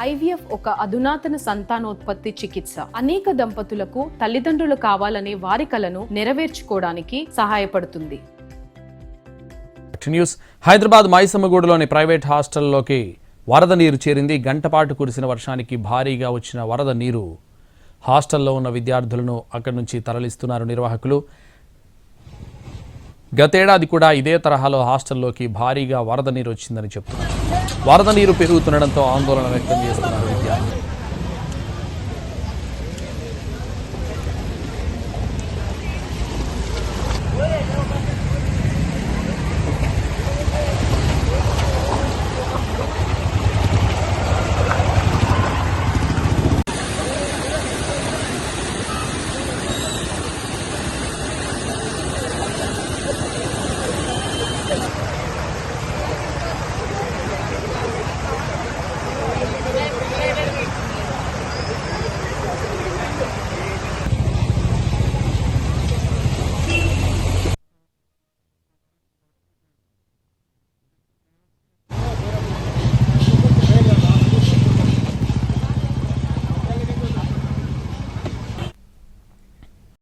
IVF ఒక అధునాతన సంతానోత్పత్తి చికిత్స. అనేక దంపతులకు తల్లిదండ్రులు కావాలనే వారి కలను నెరవేర్చుకోవడానికి సహాయపడుతుంది. న్యూస్. హైదరాబాద్ మైసమ్మగూడలోని ప్రైవేట్ హాస్టల్లోకి వరద నీరు చేరింది. గంటపాటు కురిసిన వర్షానికి భారీగా వచ్చిన వరద నీరు. హాస్టల్లో ఉన్న విద్యార్థులను అక్కడి నుంచి తరలిస్తున్నారు నిర్వాహకులు. గతేడాది కూడా ఇదే తరహాలో హాస్టల్లోకి భారీగా వరద నీరు వచ్చిందని చెప్తున్నారు. వరద నీరు పెరుగుతుండడంతో ఆందోళన వ్యక్తం చేస్తున్నారు విద్యార్థులు.